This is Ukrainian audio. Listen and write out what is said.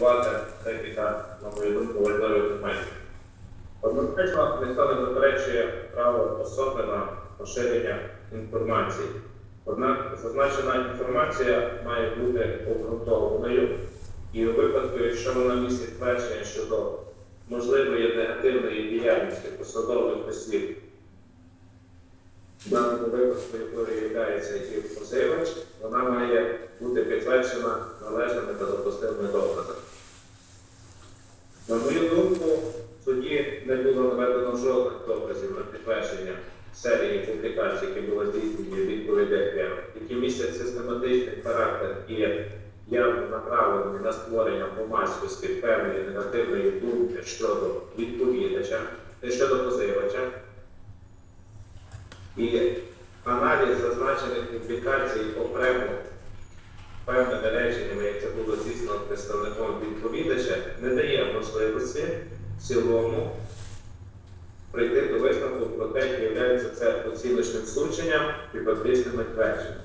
підсумувати декілька, на мою думку, важливих моментів. Однозначно, ніхто не заперечує право особи на поширення інформації. Однак зазначена інформація має бути обґрунтованою, і у випадку, якщо вона містить твердження щодо можливої негативної діяльності посадових осіб, в даному випадку, якою є і позивач, вона має бути підтверджена На мою думку, в суді не було наведено жодних доказів на підтвердження серії публікацій, які були здійснені відповідей, які містять систематичний характер і явно направлені на створення громадськості певної негативної думки щодо відповідача, е, щодо позивача. І аналіз зазначених публікацій окремо відповідача, не дає можливості в цілому прийти до висновку про те, чи є це оціночним судженням і фактичними твердженнями.